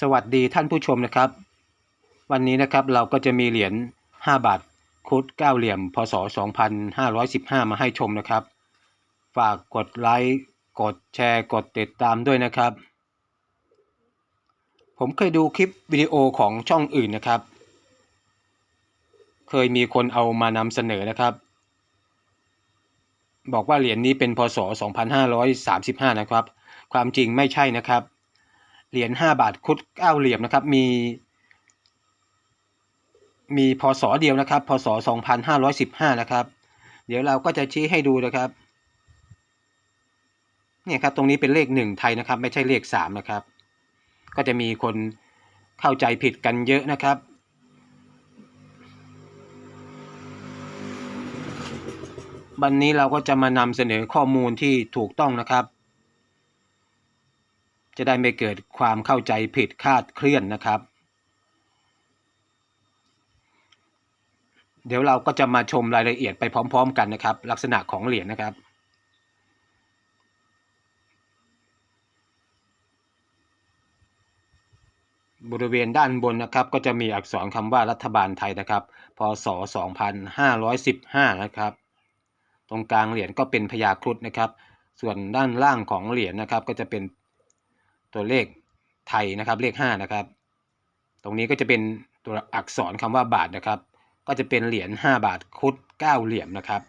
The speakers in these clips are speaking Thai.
สวัสดีท่านผู้ชมนะครับ วันนี้นะครับเราก็จะมีเหรียญ 5 บาทคุด9เหลี่ยม พศ 2515 มาให้ชมนะครับ ฝากกดไลค์กดแชร์กดติดตามด้วยนะครับ ผมเคยดูคลิปวิดีโอของช่องอื่นนะครับ เคยมีคนเอามานำเสนอนะครับ บอกว่าเหรียญนี้เป็นพศ 2535 นะครับ ความจริงไม่ใช่นะครับ เหรียญ5บาทคุด9เหลี่ยมนะครับ มี มีพศเดียวนะครับ พศ2515นะครับ เดี๋ยวเราก็จะชี้ให้ดูนะครับเนี่ยครับตรงนี้เป็นเลขหนึ่งไทยนะครับ ไม่ใช่เลขสามนะครับ ก็จะมีคนเข้าใจผิดกันเยอะนะครับ วันนี้เราก็จะมานำเสนอข้อมูลที่ถูกต้องนะครับ จะได้ไม่เกิดความเข้าใจผิดคาดเคลื่อนนะครับ เดี๋ยวเราก็จะมาชมรายละเอียดไปพร้อม ๆ กันนะครับ ลักษณะของเหรียญนะครับบริเวณด้านบนนะครับก็จะมีอักษรคำว่ารัฐบาลไทยนะครับ พศ 2515 นะครับ ตรงกลางเหรียญก็เป็นพญาครุฑนะครับ ส่วนด้านล่างของเหรียญนะครับก็จะเป็น ตัวเลขไทยนะครับเลข5นะครับ ตรงนี้ก็จะเป็นตัวอักษรคำว่าบาทนะครับ ก็จะเป็นเหรียญ5บาทครุฑ9เหลี่ยมนะครับ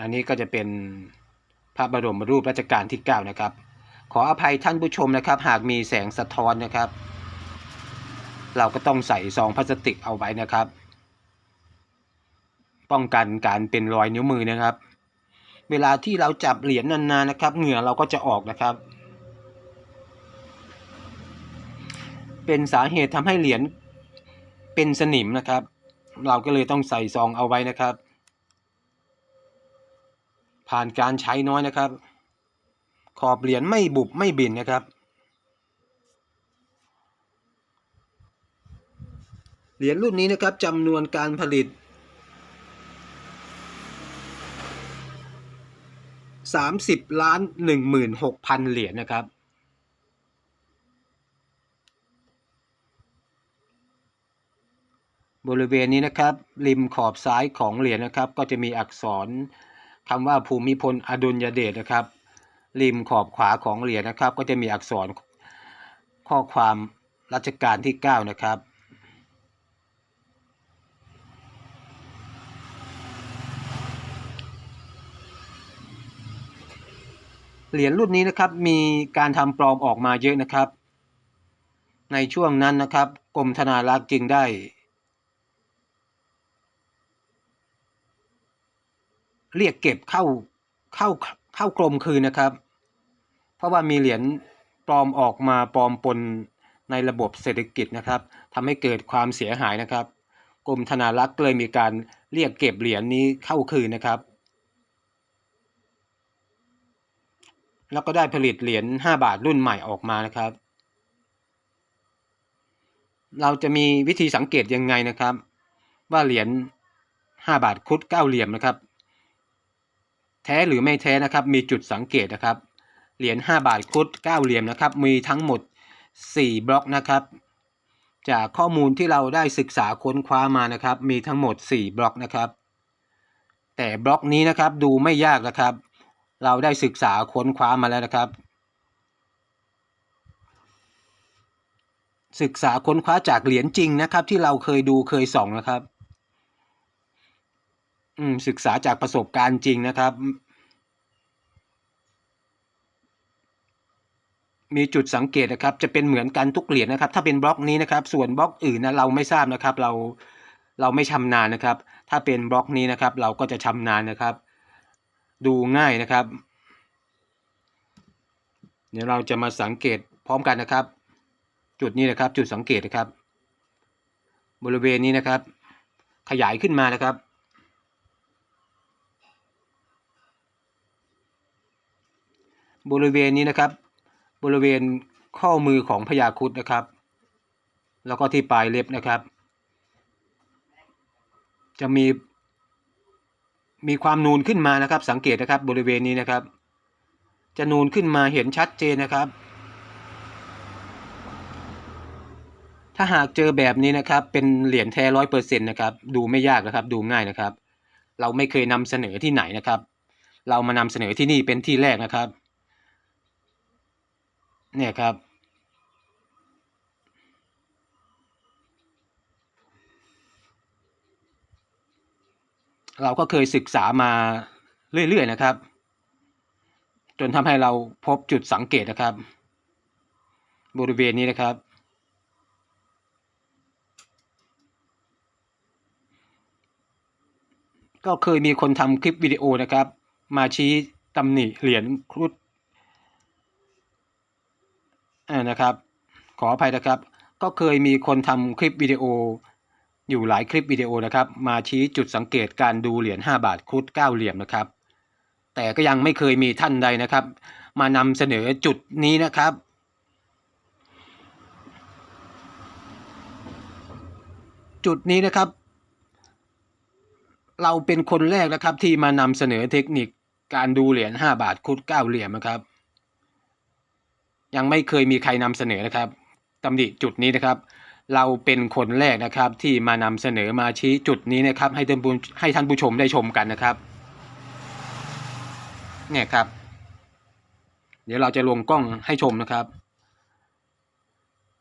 อันนี้ก็จะเป็นพระบรมรูปรัชกาลที่ 9 นะครับ ขออภัยท่านผู้ชมนะครับ หากมีแสงสะท้อนนะครับ เราก็ต้องใส่ซองพลาสติกเอาไว้นะครับ ป้องกันการเป็นรอยนิ้วมือนะครับ เวลาที่เราจับเหรียญนานๆนะครับ เหงื่อเราก็จะออกนะครับ เป็นสาเหตุทำให้เหรียญเป็นสนิมนะครับ เราก็เลยต้องใส่ซองเอาไว้นะครับ ผ่านการใช้น้อยนะครับ ขอบเหรียญไม่บุบไม่บินนะครับเหรียญรุ่นนี้นะครับจำนวนการผลิต 30ล้าน16,000 เหรียญนะครับ บริเวณนี้นะครับ ริมขอบซ้ายของเหรียญนะครับ ก็จะมีอักษรคำว่าภูมิพลอดุลยเดชนะครับ ริมขอบขวาของเหรียญนะครับ ก็จะมีอักษรข้อความรัชกาลที่ 9 นะครับ เหรียญรุ่นนี้นะครับมีการทำปลอมออกมาเยอะนะครับ ในช่วงนั้นนะครับกรมธนารักษ์จึงได้เรียกเก็บเข้าเข้าเข้ากรมคืนนะครับ เพราะว่ามีเหรียญปลอมออกมาปลอมปนในระบบเศรษฐกิจนะครับทำให้เกิดความเสียหายนะครับ กรมธนารักษ์เลยมีการเรียกเก็บเหรียญนี้เข้าคืนนะครับ แล้วก็ได้ผลิตเหรียญ5บาทรุ่นใหม่ออกมานะครับ เราจะมีวิธีสังเกตยังไงนะครับ ว่าเหรียญ5บาทครุฑ9เหลี่ยมนะครับ แท้หรือไม่แท้นะครับมีจุดสังเกตนะครับ เหรียญ5บาทครุฑ9เหลี่ยมนะครับ มีทั้งหมด 4 บล็อกนะครับ จากข้อมูลที่เราได้ศึกษาค้นคว้ามานะครับ มีทั้งหมด 4 บล็อกนะครับ แต่บล็อกนี้นะครับดูไม่ยากนะครับ เราได้ศึกษาค้นคว้ามาแล้วนะครับ ศึกษาค้นคว้าจากเหรียญจริงนะครับ ที่เราเคยดูเคยส่องนะครับ อืมศึกษาจากประสบการณ์จริงนะครับ มีจุดสังเกตนะครับ จะเป็นเหมือนกันทุกเหรียญนะครับ ถ้าเป็นบล็อกนี้นะครับ ส่วนบล็อกอื่นนะเราไม่ทราบนะครับ เราเราไม่ชำนาญนะครับ ถ้าเป็นบล็อกนี้นะครับ เราก็จะชำนาญนะครับ ดูง่ายนะครับ เดี๋ยวเราจะมาสังเกตพร้อมกันนะครับ จุดนี้นะครับจุดสังเกตนะครับ บริเวณนี้นะครับ ขยายขึ้นมานะครับ บริเวณนี้นะครับ บริเวณข้อมือของพญาครุฑนะครับ แล้วก็ที่ปลายเล็บนะครับ จะมี มีความนูนขึ้นมานะครับ สังเกตนะครับบริเวณนี้นะครับ จะนูนขึ้นมาเห็นชัดเจนนะครับ ถ้าหากเจอแบบนี้นะครับ เป็นเหรียญแท้ร้อยเปอร์เซ็นต์นะครับ ดูไม่ยากนะครับ ดูง่ายนะครับ เราไม่เคยนำเสนอที่ไหนนะครับ เรามานำเสนอที่นี่เป็นที่แรกนะครับ เนี่ยครับ เราก็เคยศึกษามาเรื่อยๆนะครับ จนทำให้เราพบจุดสังเกตนะครับ บริเวณนี้นะครับ ก็เคยมีคนทำคลิปวิดีโอนะครับ มาชี้ตำหนิเหรียญครุฑนะครับ ขออภัยนะครับ ก็เคยมีคนทำคลิปวิดีโอ อยู่หลายคลิปวิดีโอนะครับ มาชี้จุดสังเกตการดูเหรียญ5บาทครุฑ9เหลี่ยมนะครับ แต่ก็ยังไม่เคยมีท่านใดนะครับ มานำเสนอจุดนี้นะครับ จุดนี้นะครับ เราเป็นคนแรกนะครับที่มานำเสนอเทคนิคการดูเหรียญ5บาทครุฑ9เหลี่ยมนะครับ ยังไม่เคยมีใครนำเสนอนะครับตำหนิจุดนี้นะครับ เราเป็นคนแรกนะครับที่มานำเสนอมาชี้จุดนี้นะครับ ให้ท่านผู้ให้ท่านผู้ชมได้ชมกันนะครับเนี่ยครับ เดี๋ยวเราจะลงกล้องให้ชมนะครับ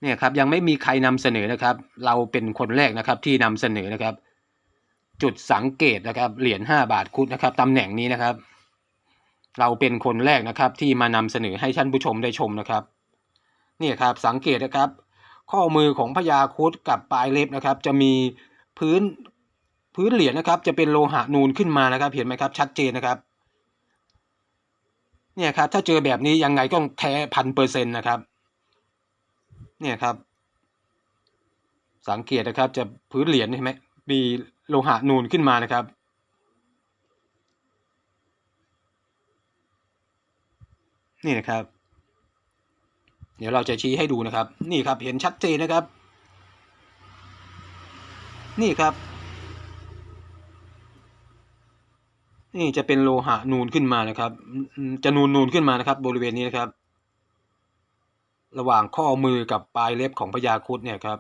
เนี่ยครับยังไม่มีใครนำเสนอนะครับ เราเป็นคนแรกนะครับที่นำเสนอนะครับ จุดสังเกตนะครับ เหรียญห้าบาทคุดนะครับตำแหน่งนี้นะครับ เราเป็นคนแรกนะครับที่มานำเสนอให้ท่านผู้ชมได้ชมนะครับเนี่ยครับสังเกตนะครับ ข้อมือของพญาครุดกับปลายเล็บนะครับ จะมีพื้นพื้นเหรียญนะครับ จะเป็นโลหะนูนขึ้นมานะครับ เห็นไหมครับ ชัดเจนนะครับ เนี่ยครับ ถ้าเจอแบบนี้ยังไงก็แท้พันเปอร์เซ็นต์นะครับ เนี่ยครับ สังเกตนะครับ จะพื้นเหรียญเห็นไหมมีโลหะนูนขึ้นมานะครับนี่นะครับ เดี๋ยวเราจะชี้ให้ดูนะครับ นี่ครับเห็นชัดเจนนะครับ นี่ครับ นี่จะเป็นโลหะนูนขึ้นมานะครับ จะนูนนูนขึ้นมานะครับ บริเวณนี้นะครับ ระหว่างข้อมือกับปลายเล็บของพญาครุดเนี่ยครับ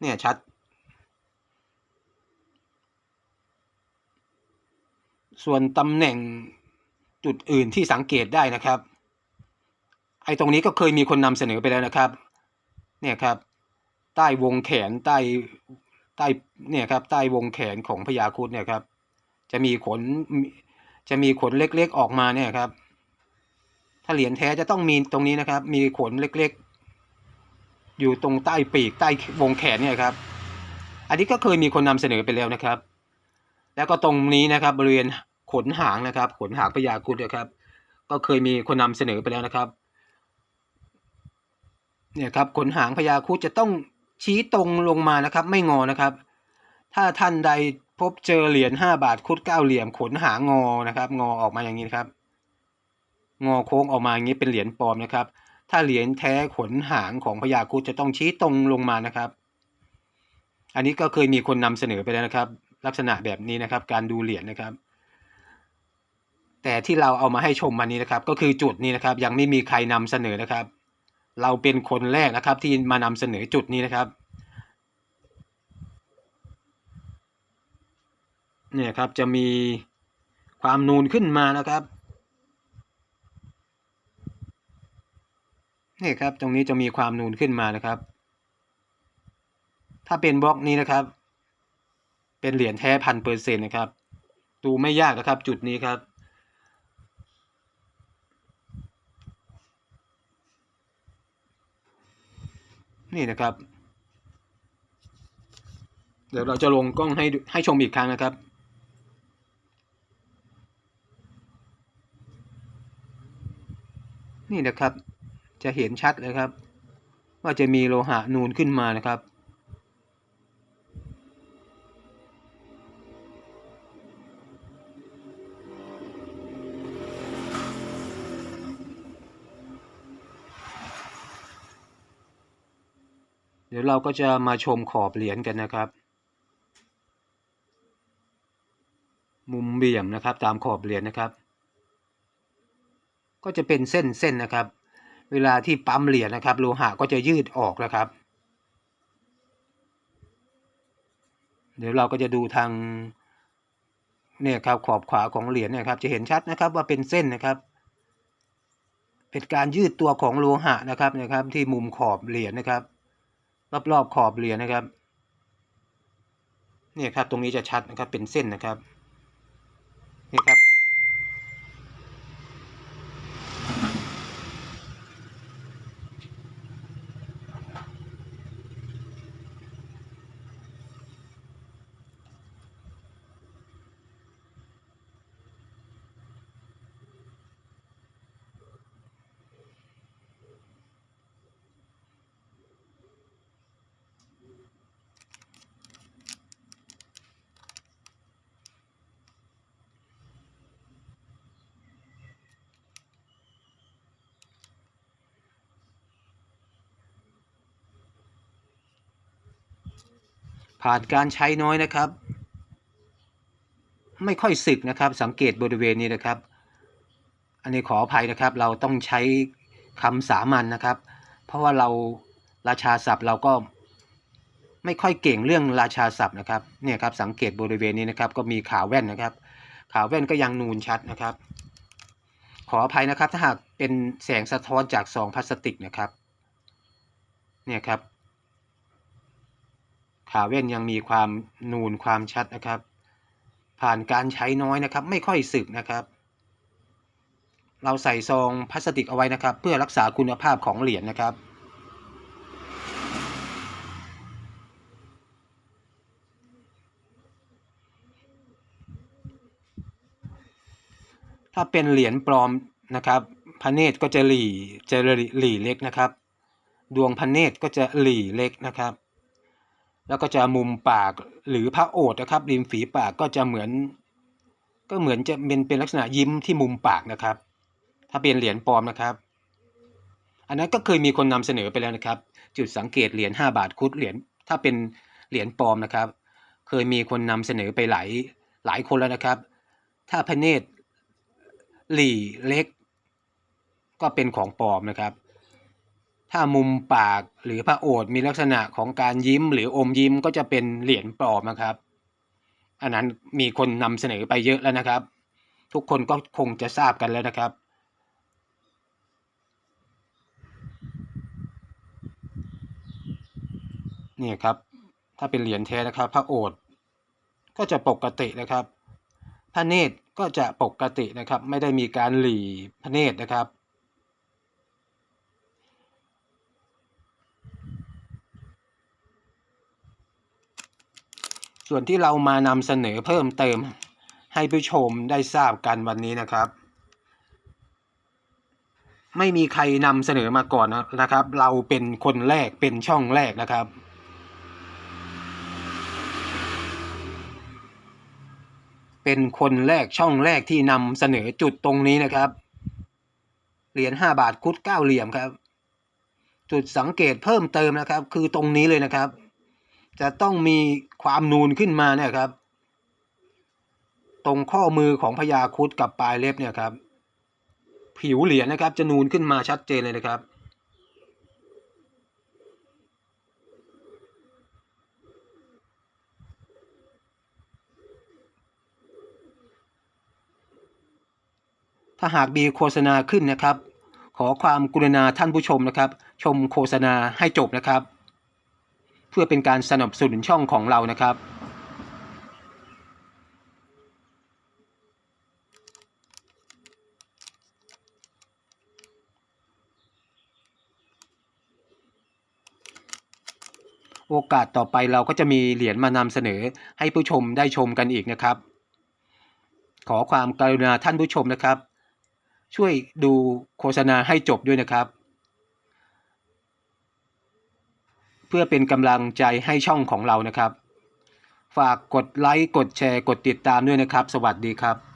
เนี่ยชัดส่วนตำแหน่งจุดอื่นที่สังเกตได้นะครับ อ้ตรงนี้ก็เคยมีคนนำเสนอไปแล้วนะครับ เนี่ยครับ ใต้วงแขนใต้ใต้เนี่ยครับใต้วงแขนของพญาครุฑเนี่ยครับ จะมีขนจะมีขนเล็กๆออกมาเนี่ยครับ ถ้าเหรียญแท้จะต้องมีตรงนี้นะครับ มีขนเล็กๆ อยู่ตรงใต้ปีกใต้วงแขนเนี่ยครับ อันนี้ก็เคยมีคนนำเสนอไปแล้วนะครับ แล้วก็ตรงนี้นะครับ บริเวณขนหางนะครับ ขนหางพญาครุฑนะครับ ก็เคยมีคนนำเสนอไปแล้วนะครับ เนี่ยครับขนหางพญาครุฑจะต้องชี้ตรงลงมานะครับ ไม่งอนะครับ ถ้าท่านใดพบเจอเหรียญห้าบาทครุฑเก้าเหลี่ยมขนหางงอนะครับ งอออกมาอย่างนี้นครับ งอโค้งออกมาอย่างนี้เป็นเหรียญปลอมนะครับ ถ้าเหรียญแท้ขนหางของพญาครุฑจะต้องชี้ตรงลงมานะครับ อันนี้ก็เคยมีคนนำเสนอไปแล้วนะครับ ลักษณะแบบนี้นะครับ การดูเหรียญนะครับ แต่ที่เราเอามาให้ชมวันนี้นะครับ ก็คือจุดนี้นะครับ ยังไม่มีใครนำเสนอนะครับ เราเป็นคนแรกนะครับที่มานำเสนอจุดนี้นะครับเนี่ยครับจะมีความนูนขึ้นมานะครับนี่ครับตรงนี้จะมีความนูนขึ้นมานะครับ ถ้าเป็นบล็อกนี้นะครับ เป็นเหรียญแท้พันเปอร์เซ็นต์นะครับ ดูไม่ยากนะครับจุดนี้ครับ นี่นะครับ เดี๋ยวเราจะลงกล้องให้ให้ชมอีกครั้งนะครับ นี่นะครับจะเห็นชัดเลยครับ ว่าจะมีโลหะนูนขึ้นมานะครับ ดี๋ยวเราก็จะมาชมขอบเหรียญกันนะครับ มุมเหลี่ยมนะครับตามขอบเหรียญนะครับ ก็จะเป็นเส้นเส้นนะครับ เวลาที่ปั๊มเหรียญนะครับ โลหะก็จะยืดออกนะครับ เดี๋ยวเราก็จะดูทางเนี่ยครับขอบขวาของเหรียญเนะครับ จะเห็นชัดนะครับว่าเป็นเส้นนะครับ เป็นการยืดตัวของโลหะนะครับนะครับ ที่มุมขอบเหรียญนะครับ รอบๆขอบเรือนะครับเนี่ยครับตรงนี้จะชัดนะครับเป็นเส้นนะครับนี่ครับ ผ่านการใช้น้อยนะครับ ไม่ค่อยสึกนะครับ สังเกตบริเวณนี้นะครับ อันนี้ขออภัยนะครับ เราต้องใช้คำสามัญนนะครับ เพราะว่าเราราชาศัพท์เราก็ไม่ค่อยเก่งเรื่องราชาศัพท์นะครับเนี่ยครับสังเกตบริเวณนี้นะครับก็มีขาแว่นนะครับ ขาแว่นก็ยังนูนชัดนะครับ ขออภัยนะครับถ้าหากเป็นแสงสะท้อนจากซองพลาสติกนะครับเนี่ยครับ ขาเว่นยังมีความนูนความชัดนะครับ ผ่านการใช้น้อยนะครับ ไม่ค่อยสึกนะครับ เราใส่ซองพลาสติกเอาไว้นะครับ เพื่อรักษาคุณภาพของเหรียญนะครับถ้าเป็นเหรียญปลอมนะครับพระเนตรก็จะหลี่จะหลี่เล็กนะครับ ดวงพระเนตรก็จะหลี่เล็กนะครับ แล้วก็จะมุมปากหรือพระโอษนะครับ ริมฝีปากก็จะเหมือน ก็เหมือนจะเป็นเป็นลักษณะยิ้มที่มุมปากนะครับ ถ้าเป็นเหรียญปลอมนะครับ อันนั้นก็เคยมีคนนำเสนอไปแล้วนะครับ จุดสังเกตเหรียญ5บาทคุดเหรียญถ้าเป็นเหรียญปลอมนะครับ เคยมีคนนำเสนอไปหลายหลายคนแล้วนะครับ ถ้าพระเนตรหลี่เล็ก ก็เป็นของปลอมนะครับ ถ้ามุมปากหรือพระโอษฐ์มีลักษณะของการยิ้มหรืออมยิ้มก็จะเป็นเหรียญปลอมนะครับ อันนั้นมีคนนำเสนอไปเยอะแล้วนะครับ ทุกคนก็คงจะทราบกันแล้วนะครับ นี่ครับ ถ้าเป็นเหรียญแท้นะครับ พระโอษฐ์ก็จะปกตินะครับ พระเนตรก็จะปกตินะครับ ไม่ได้มีการหลีพระเนตรนะครับ ส่วนที่เรามานำเสนอเพิ่มเติมให้ผู้ชมได้ทราบกันวันนี้นะครับ ไม่มีใครนำเสนอมาก่อนนะครับ เราเป็นคนแรกเป็นช่องแรกนะครับ เป็นคนแรกช่องแรกที่นำเสนอจุดตรงนี้นะครับ เหรียญห้าบาทคุดเก้าเหลี่ยมครับ จุดสังเกตเพิ่มเติมนะครับ คือตรงนี้เลยนะครับ จะต้องมีความนูนขึ้นมาเนี่ยครับ ตรงข้อมือของพญาคุดกับปลายเล็บเนี่ยครับ ผิวเหรียญนะครับ จะนูนขึ้นมาชัดเจนเลยนะครับถ้าหากมีโฆษณาขึ้นนะครับ ขอความกรุณาท่านผู้ชมนะครับ ชมโฆษณาให้จบนะครับ พื่อเป็นการสนับสนุนช่องของเรานะครับ โอกาสต่อไปเราก็จะมีเหรียญมานำเสนอให้ผู้ชมได้ชมกันอีกนะครับ ขอความกรุณาท่านผู้ชมนะครับ ช่วยดูโฆษณาให้จบด้วยนะครับ เพื่อเป็นกำลังใจให้ช่องของเรานะครับ ฝากกดไลค์ กดแชร์ กดติดตามด้วยนะครับ สวัสดีครับ